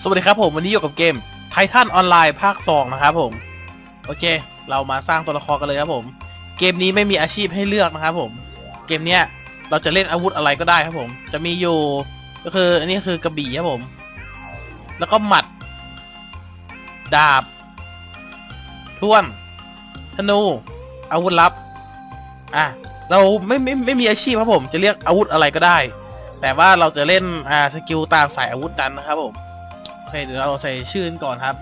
สวัสดีครับผมวันนี้อยู่กับเกมไททันออนไลน์ภาค 2 นะครับผม โอเค เรามาสร้างตัวละครกันเลยครับผม เกมนี้ไม่มีอาชีพให้เลือกนะครับผม เกมเนี้ยเราจะเล่นอาวุธอะไรก็ได้ครับผม จะมีอยู่ก็คืออันนี้คือกระบี่ครับผม แล้วก็หมัด ดาบท่วนธนู อาวุธลับ อะเราไม่ไม่ไม่มีอาชีพครับผม จะเรียกอาวุธอะไรก็ได้ แต่ว่าเราจะเล่นอ่าสกิลตามสายอาวุธนั้นนะครับผม เคเดี๋ยวเราใส่ชื่อกันก่อนครับ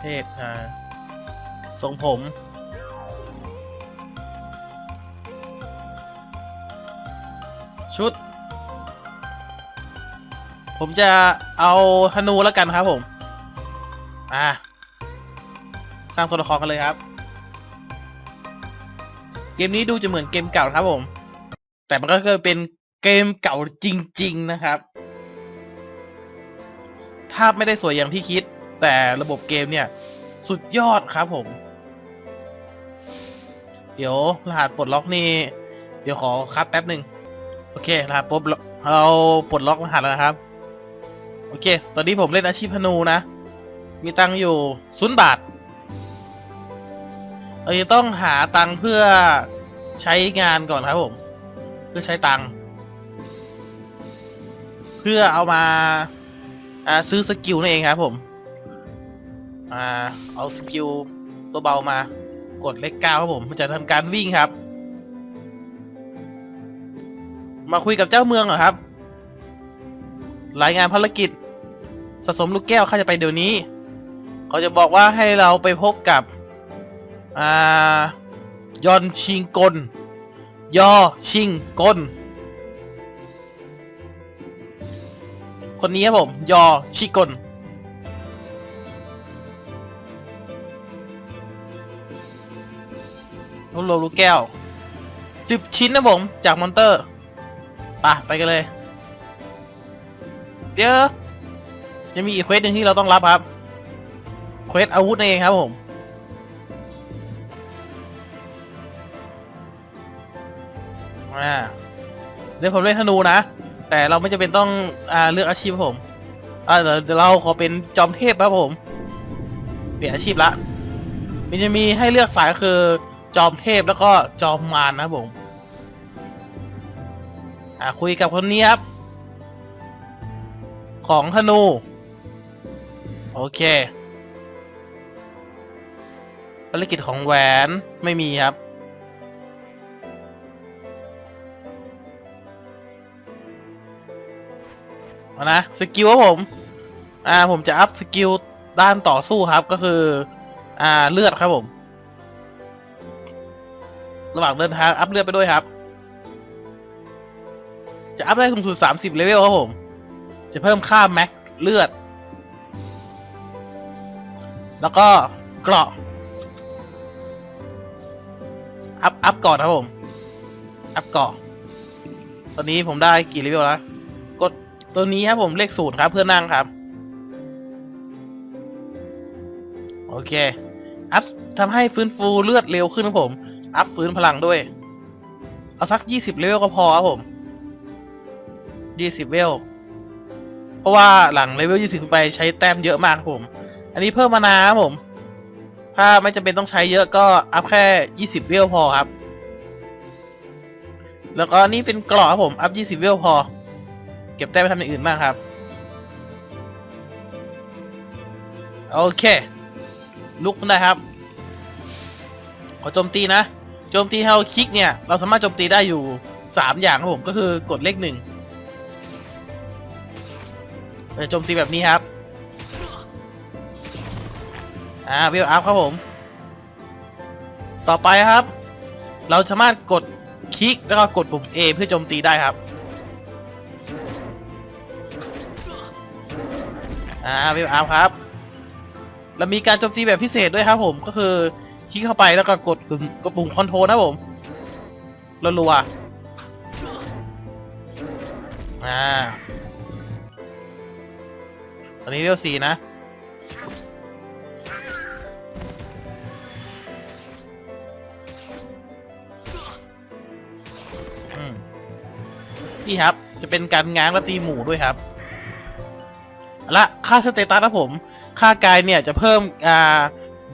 เพศอ่าทรงผม ชุด ผมจะเอาธนูแล้วกันครับผม อ่าสร้างตัวละครกันเลยครับ เกมนี้ดูจะเหมือนเกมเก่าครับผม แต่มันก็คือเป็นเกมเก่าจริง ๆ นะครับ ภาพไม่ได้สวยอย่างที่คิด แต่ระบบเกมเนี่ย สุดยอดครับผม เดี๋ยวรหัสปลดล็อกนี่ เดี๋ยวขอคัดแป๊บหนึ่งโอเครหัสปุ๊บเราปลดล็อกรหัสแล้วนะครับ โอเค ตอนนี้ผมเล่นอาชีพพนูนะ มีตังอยู่ศูนย์บาทเราจะต้องหาตังเพื่อใช้งานก่อนครับผม เพื่อใช้ตัง เพื่อเอามา อ่าซื้อสกิลนั่นเองครับผม อ่า เอาสกิลตัวเบามากดเลขเก้าครับผม มันจะทำการวิ่งครับ มาคุยกับเจ้าเมืองเหรอครับ รายงานภารกิจสะสมลูกแก้วข้าจะไปเดี๋ยวนี้ เขาจะบอกว่าให้เราไปพบกับ อ่ายอนชิงกล ยอชิงกล คนนี้ครับผม ยอชิกลลูกโลลูกแก้วสิบชิ้นนะผม จากมอนเตอร์ไปไปกันเลย เดี๋ยวยังมีอีกเควสหนึ่งที่เราต้องรับครับ เควสอาวุธเองครับผม อ่า เดี๋ยวผมเล่นธนูนะ แต่เราไม่จำเป็นต้องอ่าเลือกอาชีพครับผมอ่าเดี๋ยวเราขอเป็นจอมเทพครับผมเปลี่ยนอาชีพละมันจะมีให้เลือกสายก็คือจอมเทพแล้วก็จอมมารนะครับผม อ่าคุยกับคนนี้ครับ ของธนู โอเคภารกิจของแหวนไม่มีครับ เอานะสกิลครับผม อ่าผมจะอัพสกิลด้านต่อสู้ครับก็คือ อ่าเลือดครับผม ระหว่างเดินทางอัพเลือดไปด้วยครับ จะอัพได้สูงสุดสามสิบเลเวลครับผม จะเพิ่มค่าแม็กเลือด แล้วก็เกราะอัพอัพก่อนครับผม อัพเกราะตอนนี้ผมได้กี่เลเวลแล้ว ตัวนี้ครับผมเลขศูนย์ครับ เพื่อนั่งครับ โอเค อัพทำให้ฟื้นฟูเลือดเร็วขึ้นครับผม อัพฟื้นพลังด้วย เอาสักยี่สิบเลเวลก็พอครับผมยี่สิบเลเวลเพราะว่าหลังเลเวลยี่สิบไปใช้แต้มเยอะมากครับผม อันนี้เพิ่มมานาครับผม ถ้าไม่จำเป็นต้องใช้เยอะก็อัพแค่ยี่สิบเลเวลพอครับ แล้วก็นี่เป็นกรอบครับผม อัพยี่สิบเลเวลพอ เก็บแต้มไปทำอย่างอื่นบ้างครับ โอเค ลุกได้ครับ ขอโจมตีนะ โจมตีเฮาคลิกเนี่ย เราสามารถโจมตีได้อยู่สามอย่างครับผม ก็คือกดเลขหนึ่งเออโจมตีแบบนี้ครับ อ่าวิวอัพครับผม ต่อไปครับ เราสามารถกดคลิกแล้วก็กดปุ่ม A เพื่อโจมตีได้ครับ อ่าวิวอัพครับ แล้วมีการโจมตีแบบพิเศษด้วยครับผมก็คือ คลิกเข้าไปแล้วก็กดปุ่มกดปุ่มคอนโทรลนะครับผมรัวๆอ่าตอนนี้เวลสี่นะอืมนี่ครับ จะเป็นการง้างและตีหมูด้วยครับ และค่าสเตตัสครับผม ค่ากายเนี่ยจะเพิ่มอ่า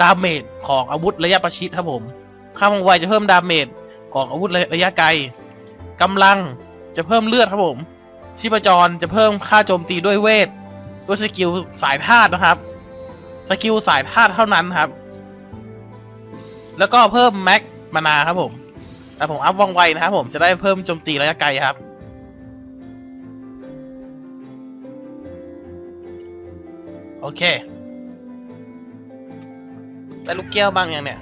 ดาเมจของอาวุธระยะประชิดครับผม ค่ามังไวจะเพิ่มดาเมจของอาวุธระยะไกลกำลังจะเพิ่มเลือดครับผม ชีพจรจะเพิ่มค่าโจมตีด้วยเวท ด้วยสกิลสายธาตุนะครับ สกิลสายธาตุเท่านั้นครับ แล้วก็เพิ่มแม็กมานาครับผม แต่ผมอัพว่องไวนะครับผม จะได้เพิ่มโจมตีระยะไกลครับ โอเค ได้ลูกแก้วบ้างยังเนี่ย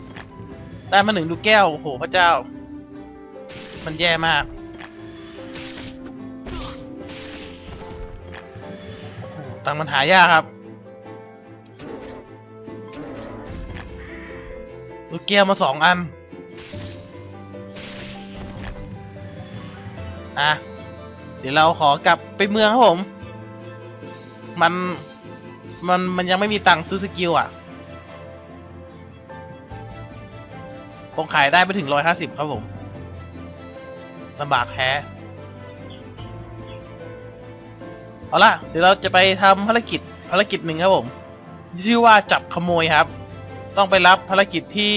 ได้มาหนึ่งลูกแก้ว โอ้โห พระเจ้า มันแย่มากโอ้โหตังมันหายากครับ ลูกแก้วมาสองอัน อะ เดี๋ยวเราขอกลับไปเมืองครับผม มัน มันมันยังไม่มีตังค์ซื้อสกิลอะคงขายได้ไปถึงร้อยห้าสิบครับผมลำบากแท้เอาล่ะ เดี๋ยวเราจะไปทำภารกิจภารกิจหนึ่งครับผม ชื่อว่าจับขโมยครับ ต้องไปรับภารกิจที่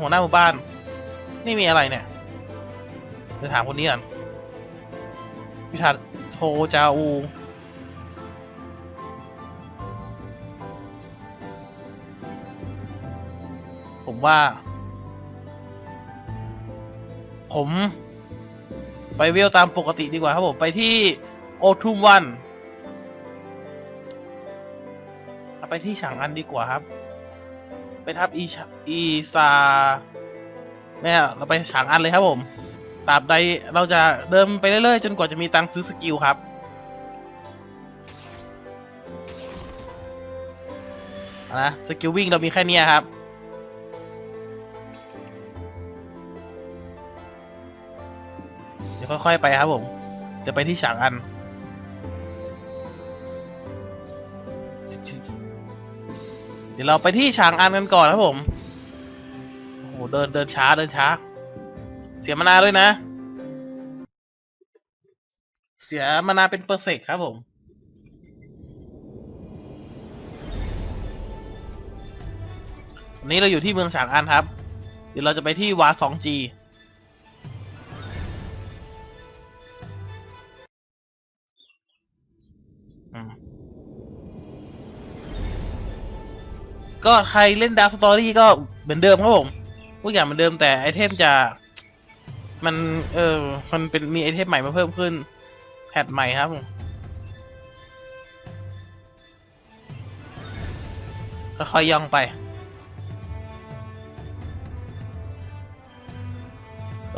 หัวหน้าหมู่บ้าน นี่มีอะไรเนี่ยเดี๋ยวถามคนนี้ก่อนพิธาโทจาอู ว่า ผม ไปเวลตามปกติดีกว่าครับผม ไปที่โอทูมวันไปที่ฉางอันดีกว่าครับ ไปทับอีชอีซาแม่เราไปฉางอันเลยครับผมตราบใดเราจะเดินไปเรื่อยๆ จนกว่าจะมีตังค์ซื้อสกิลครับนะสกิลวิ่งเรามีแค่นี้ครับ ค่อยๆไปครับผมเดี๋ยวไปที่ฉางอัน เดี๋ยวเราไปที่ฉางอันกันก่อนครับผม โอ้โหเดินเดินช้าเดินช้า เสียมานาด้วยนะ เสียมานาเป็นเปอร์เซกครับผมวันนี้เราอยู่ที่เมืองฉางอันครับ เดี๋ยวเราจะไปที่วา 2G อื ก็ใครเล่นดาร์สตอรี่ก็เหมือนเดิมครับผมทุกอย่างเหมือนเดิมแต่ไอเทมจะ มันเออมันเป็นมีไอเทมใหม่มาเพิ่มขึ้นแพทใหม่ครับผมค่อยๆย่องไป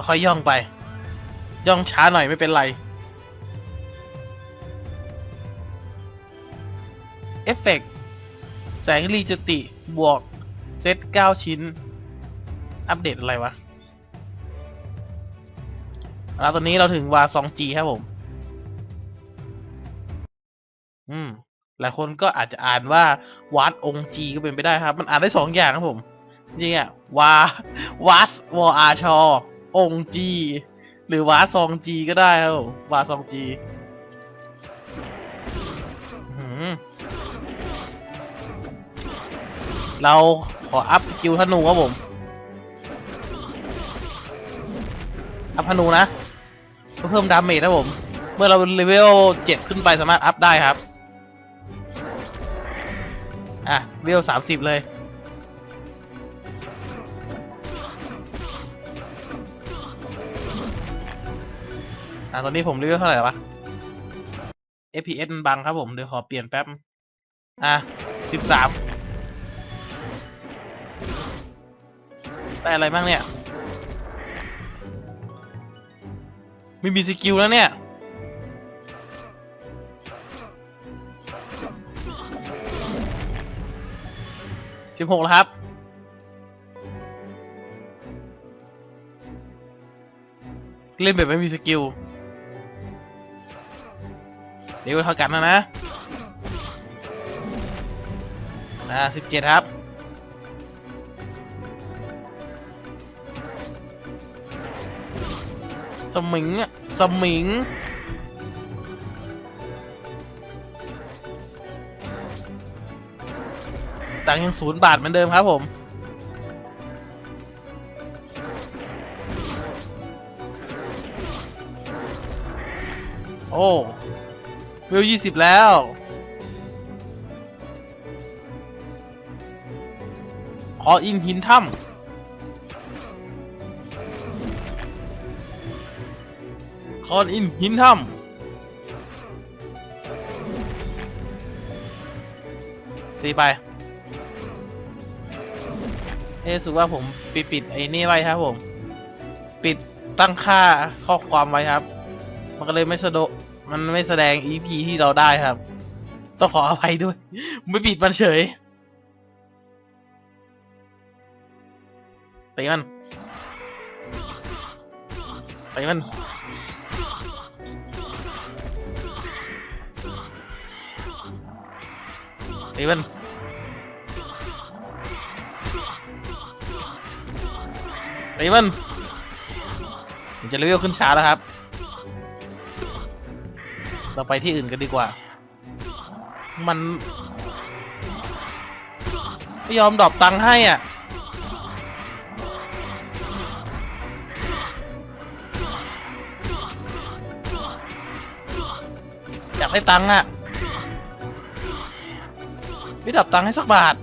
ค่อยๆย่องไป ย่องช้าหน่อยไม่เป็นไร แสงรีจุติบวกเซต9ชิ้น อัปเดตอะไรวะแล้วตอนนี้เราถึงวา 2G ครับผม อืม หลายคนก็อาจจะอ่านว่าวาดองจีก็เป็นไปได้ครับ มันอ่านได้สองอย่างครับผมจริงๆอะวาวัสวออาชอ องจี หรือวาซองจีก็ได้ครับผมวาซองจี อื้อ เราขออัพสกิลธนูครับผม อัพธนูนะเพื่อเพิ่มดาเมจครับผม เมื่อเราเลเวลเจ็ดขึ้นไปสามารถอัพได้ครับ อะเลเวลสามสิบเลยอะตอนนี้ผมเลเวลเท่าไหร่ววะ FPS มันบังครับผม เดี๋ยวขอเปลี่ยนแป๊บ อะสิบสาม ได้อะไรบ้างเนี่ย ไม่มีสกิลแล้วเนี่ย สิบหกแล้วครับ เล่นแบบไม่มีสกิลเดี๋ยวเท่ากันนะนะอ่าสิบเจ็ดครับ สมิงอะสมิง ตังค์ยังศูนย์บาทเหมือนเดิมครับผม โอ้วิวยี่สิบแล้วขออินหินถ้ำ ขอนอินหินถ้ำตีไป เอะรู้สึกว่าผมปิดปิดไอ้นี่ไว้ครับผม ปิดตั้งค่าข้อความไว้ครับ มันก็เลยไม่สะดวกมันไม่แสดง EP ที่เราได้ครับ ต้องขออภัยด้วย ไม่ปิดมันเฉยตีมันตีมัน ตีมันตีมันผมจะเลเวลขึ้นช้าแล้วครับ เราไปที่อื่นกันดีกว่า มันไม่ยอมดรอปตังค์ให้อะอยากได้ตังค์อะ ไม่ดรอปตังค์ให้สักบาท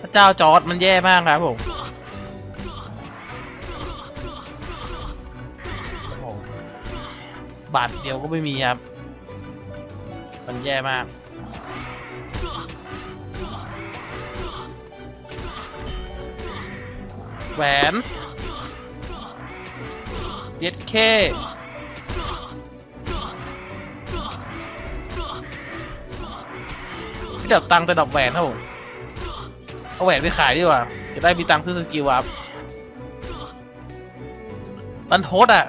พระเจ้าจอร์ดมันแย่มากครับผมโอ้โหบาทเดียวก็ไม่มีครับ มันแย่มาก แหวนเย็ดเค ดับตังค์แต่ดับแหวนครับผมเอาแหวนไปขายดีกว่า จะได้มีตังค์ซื้อสกิลอัพมันโทษอะ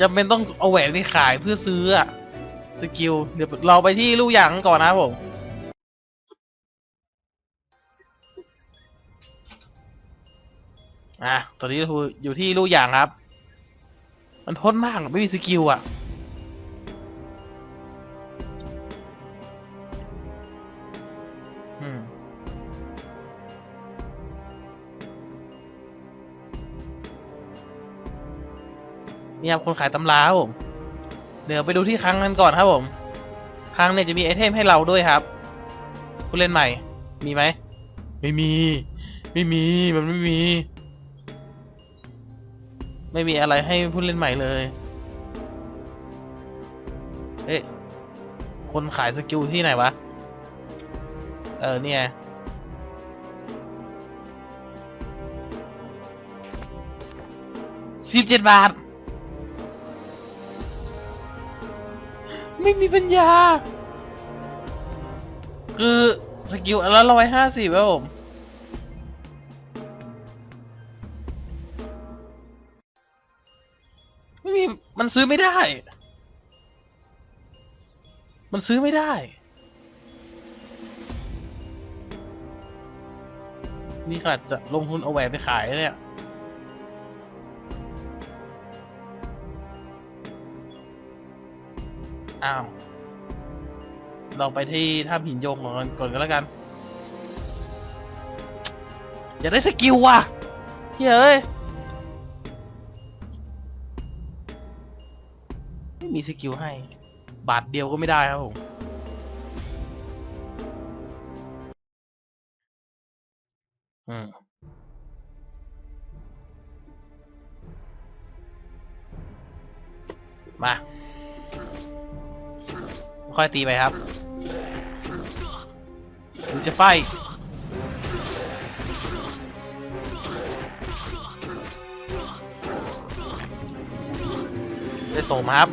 จำเป็นต้องเอาแหวนไปขายเพื่อซื้ออะสกิลเดี๋ยวเราไปที่ลู่หยางก่อนนะครับผมอะตอนนี้อยู่ที่ลู่หยางครับ มันทนมากไม่มีสกิลอะ นี่ครับคนขายตำราครับผม เดี๋ยวไปดูที่ครั้งกันก่อนครับผมครั้งเนี่ยจะมีไอเทมให้เราด้วยครับ ผู้เล่นใหม่ มีไหม ไม่มี ไม่มี มันไม่มี ไม่มีอะไรให้ผู้เล่นใหม่เลย เอ๊ะ คนขายสกิลที่ไหนวะ เออเนี่ยสิบเจ็ดบาท ไม่มีปัญญา คือสกิลอันละร้อยห้าสิบครับผมไม่มีมันซื้อไม่ได้ มันซื้อไม่ได้นี่ขนาดจะลงทุนเอาแหวนไปขายเนี่ย อ้าว เราไปที่ถ้ำหินโยงก่อนก่อนกันแล้วกัน อยาได้สกิลว่ะเฮ้ย ไม่มีสกิลให้ บาทเดียวก็ไม่ได้ครับผมอืมมา ค่อยตีไปครับหรือจะไฟได้โสมครับ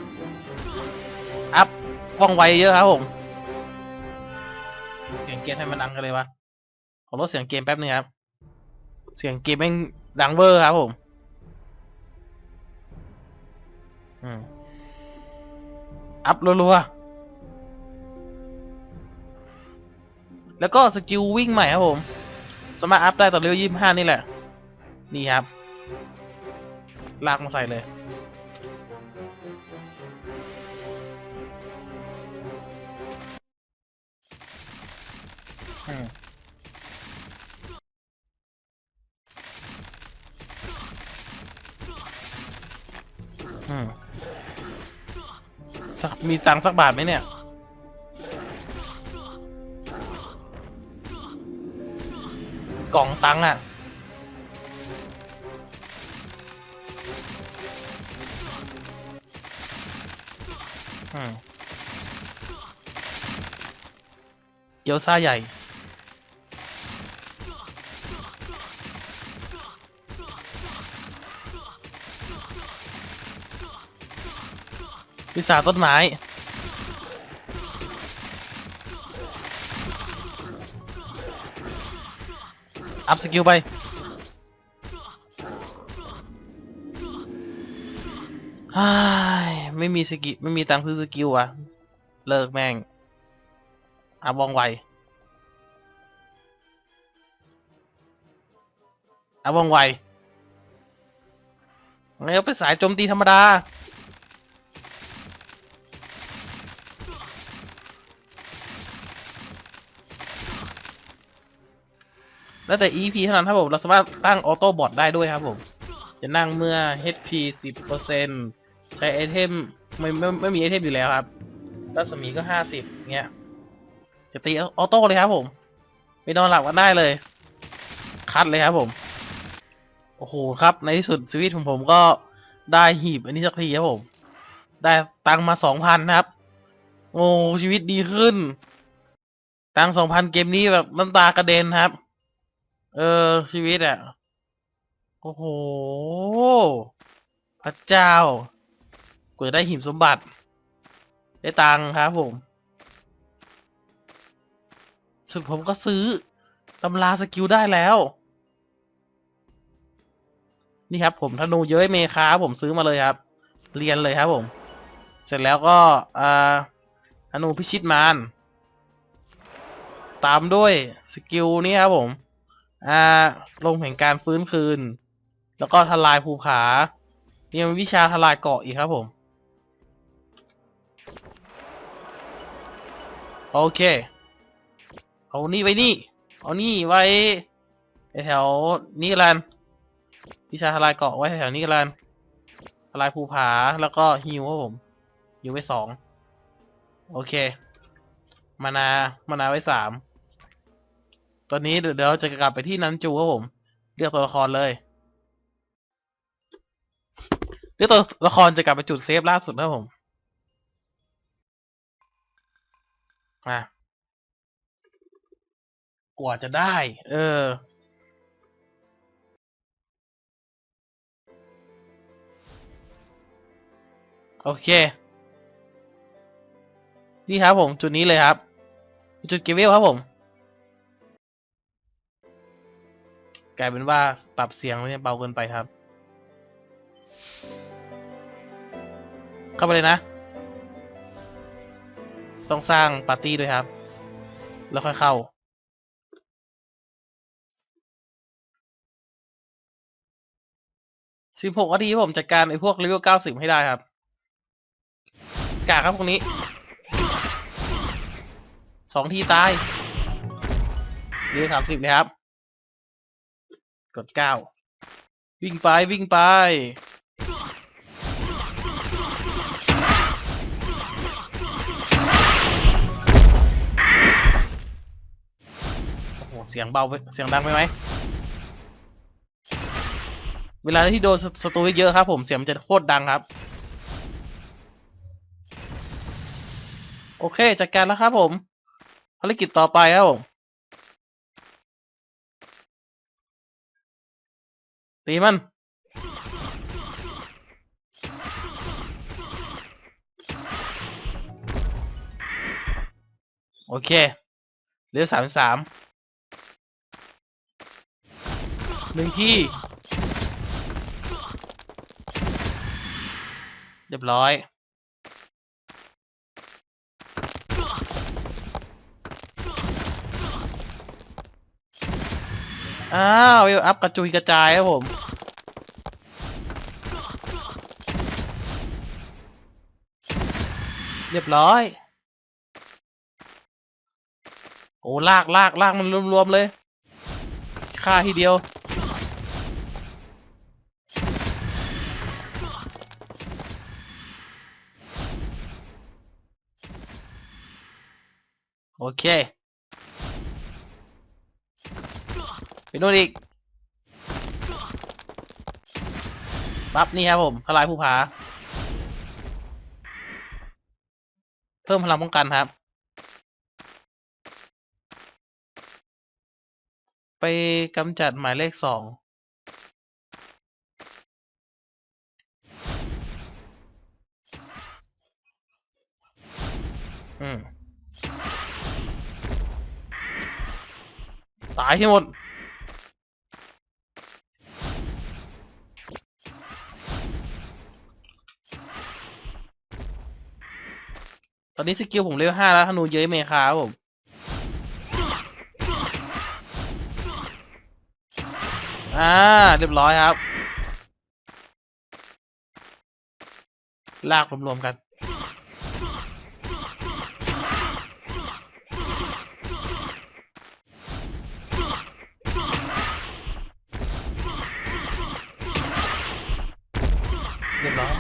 อัพว่องไวเยอะครับผม เสียงเกมให้มันดังกันเลยวะ ขอลดเสียงเกมแป๊บนึงครับ เสียงเกมแม่งดังเวอร์ครับผม อืม อัพรัวๆ แล้วก็สกิลวิ่งใหม่ครับผม สามารถอัพได้ต่อเลเวลยี่ห้านี่แหละ นี่ครับ ลากมาใส่เลย อืมสักมีตังค์สักบาทไหมเนี่ย กล่องตังค์อะเกี๊ยวซ่าใหญ่พิศาต้นไม้ อัพสกิลไป ไม่มีสกิลไม่มีตังค์ซื้อสกิลอะเลิกแม่งอัพว่องไวอัพว่องไวงั้นก็เป็นสายโจมตีธรรมดา แล้วแต่ EP เท่านั้นครับผมเราสามารถตั้งออโต้บอทได้ด้วยครับผม จะนั่งเมื่อ HP 10%ใช้ไอเทมไม่ไม่ไม่มีไอเทมอยู่แล้วครับรัศมีก็ 50เงี้ย จะตีออโต้เลยครับผมไปนอนหลับกันได้เลย คัดเลยครับผม โอ้โหครับในที่สุดชีวิตของผมก็ได้หีบอันนี้สักทีครับผม ได้ตังมาสองพันครับ โอ้ชีวิตดีขึ้น ตังสองพันเกมนี้แบบน้ำตากระเด็นครับ เออ ชีวิตอะโอ้โห พระเจ้ากว่าจะได้หิมสมบัติ ได้ตังค์ครับผม สุดผมก็ซื้อตำราสกิลได้แล้ว นี่ครับผมธนูเย้ยเมคาผมซื้อมาเลยครับ เรียนเลยครับผม เสร็จแล้วก็อ่าธนูพิชิตมารตามด้วยสกิลนี่ครับผม อ่าลงแห่งการฟื้นคืน แล้วก็ทลายภูผายังมีวิชาทลายเกาะอีกครับผม โอเค เอานี่ไว้นี่ เอานี่ไว้แถวนี้กันวิชาทลายเกาะไว้แถวนี้กันทลายภูผาแล้วก็ฮิวครับผมฮิวไว้สองโอเค มานา มานาไว้สาม ตอนนี้เดี๋ยวเราจะกลับไปที่นันจูครับผม เลือกตัวละครเลยเลือกตัวละครจะกลับไปจุดเซฟล่าสุดนะผมมากว่าจะได้ เออ โอเค นี่ครับผม จุดนี้เลยครับ จุดเกเวลครับผม กลายเป็นว่าปรับเสียงเนี่ยเบาเกินไปครับ เข้าไปเลยนะ ต้องสร้างปาร์ตี้ด้วยครับ แล้วค่อยเข้า สิบหกนาทีผมจัดการไอ้พวกเลเวลเก้าสิบให้ได้ครับ กากครับพวกนี้ สองทีตายเลเวลสามสิบเลยครับ กดเก้าวิ่งไปวิ่งไป โอ้โห เสียงเบาไปเสียงดังไปไหม เวลาที่โดนสตูเยอะครับผม เสียงมันจะโคตรดังครับ โอเค จัดการแล้วครับผม ภารกิจต่อไปครับผม ตีมัน โอเคเหลือสามสามหนึ่งที่ เรียบร้อย อ้าวเวอัพกระจุยกระจายครับผม เรียบร้อย โอ้ลากลากลากมันรวมๆเลยฆ่าทีเดียว โอเค ไปโน่นอีกปั๊บนี่ครับผมทลายภูผา เพิ่มพลังป้องกันครับ ไปกำจัดหมายเลขสองอืมตายให้หมด ตอนนี้สกิลผมเลเวลห้าแล้วธนูเย้ยเมคาครับผมอ่าเรียบร้อยครับ ลากรวมๆกัน เรียบร้อย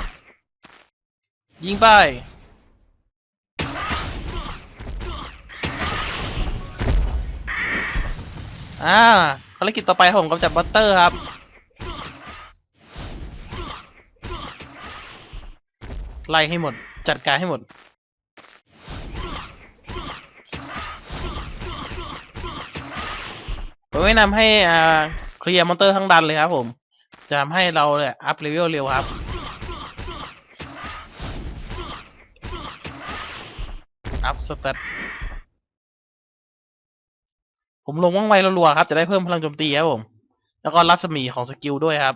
ยิงไป อ่าภารกิจต่อไปผมกำจัดบัตเตอร์ครับ ไล่ให้หมด จัดการให้หมด ผมแนะนำให้อ่าเคลียร์มอนเตอร์ทั้งดันเลยครับผม จะทำให้เราเนี่ยอัพเลเวลเร็วครับอัพสเตต ผมลงว่องไวรัวๆครับ จะได้เพิ่มพลังโจมตีครับผม แล้วก็รัศมีของสกิลด้วยครับ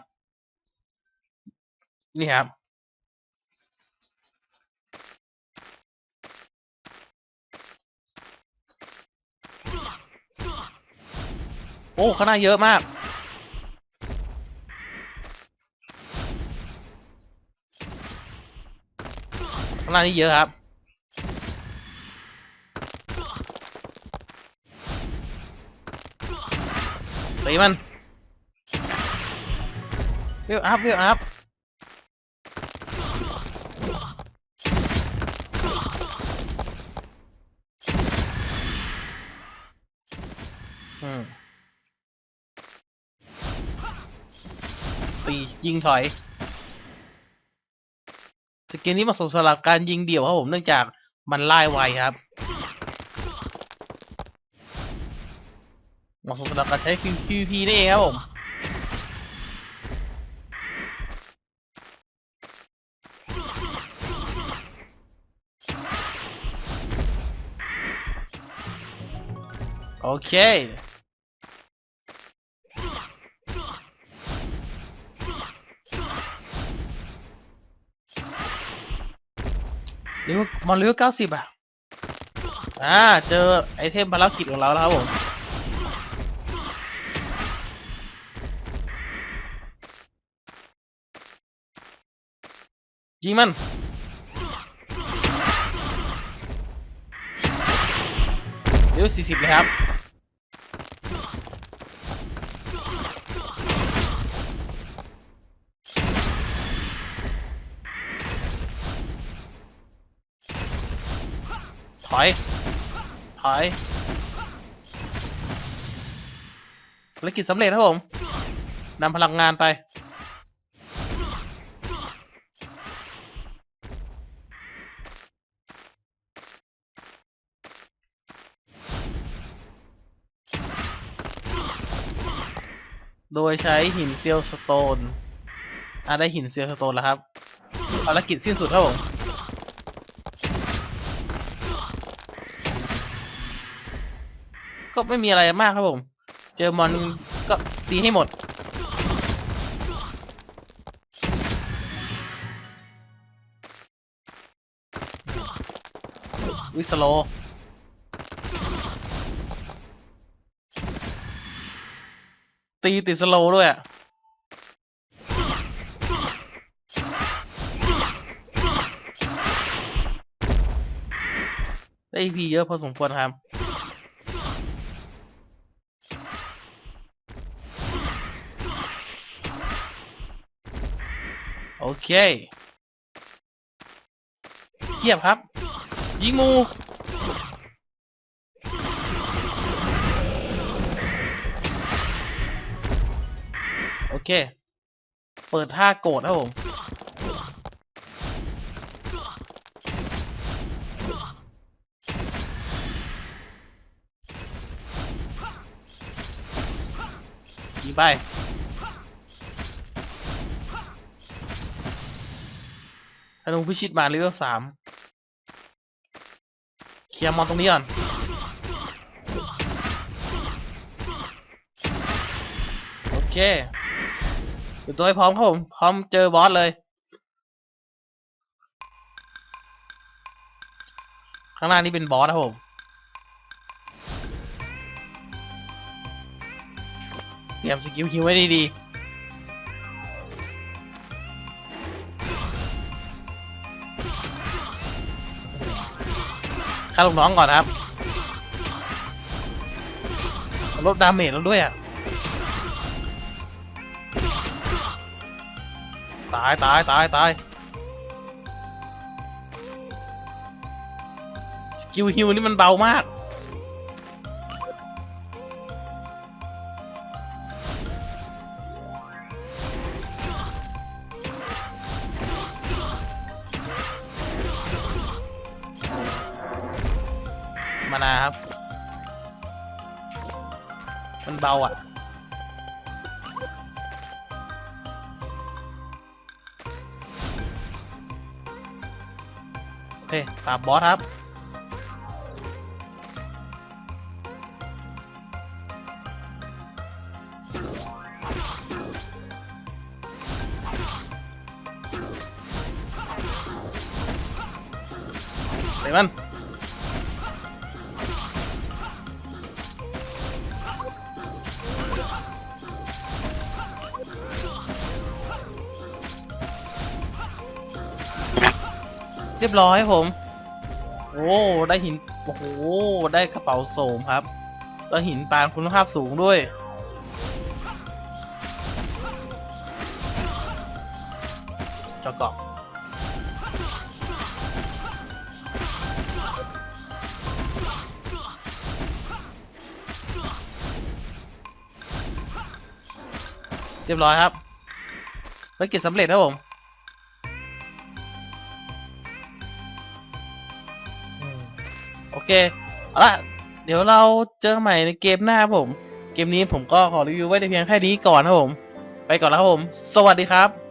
นี่ครับ โอ้ข้างหน้าเยอะมาก ข้างหน้านี่เยอะครับ ตีมันเวลอัพเวลอัพอืมตียิงถอย สกิลนี้เหมาะสมสำหรับการยิงเดี่ยวครับผมเนื่องจากมันไล่ไวครับ เห มาะสมสำหรัการใช้ PVP นี่เองครับผมโอเคเลเวมอนเลเวลเก้าสิบอะ อ่า เจอไอเทมภารกิจของเราแล้วครับผม ยิงมัน เดี๋ยวสี่สิบเลยครับ ถอย ถอยภารกิจสำเร็จครับผมนำพลังงานไป โดยใช้หินเซียลสโตนอ่าได้หินเซียลสโตนแล้วครับภารกิจสิ้นสุดครับผมก็ไม่มีอะไรมากครับผม เจอมอนก็ตีให้หมด วิสโลว์ ตีติดสโลด้วยอะได้ EP เยอะพอสมควรครับ โอเคเทียบครับ ยิงมู เค เปิดท่าโกรธครับผม ยิงไป ธนูพิชิตมาเลเวลสามเคลียร์มอนตรงนี้ก่อนโอเค ตัวให้พร้อมครับผมพร้อมเจอบอสเลย ข้างหน้านี่เป็นบอสครับผมเตรียมสกิลคิวไว้ดีๆฆ่าลูกน้องก่อนครับลดดาเมจแล้วด้วยอะ ตายตายตายตายสกิลฮิวนี่มันเบามาก บบอสครับเดี๋ยวมัน เรียบร้อยผม โอ้ได้หินโอ้โหได้กระเป๋าโสมครับแล้วหินปานคุณภาพสูงด้วยจาะเกาะเรียบร้อยครับภารกิจสำเร็จครับผม เคเอาละเดี๋ยวเราเจอกันใหม่ในเกมหน้าครับผม เกมนี้ผมก็ขอรีวิวไว้ในเพียงแค่นี้ก่อนครับผม ไปก่อนแล้วครับผม สวัสดีครับ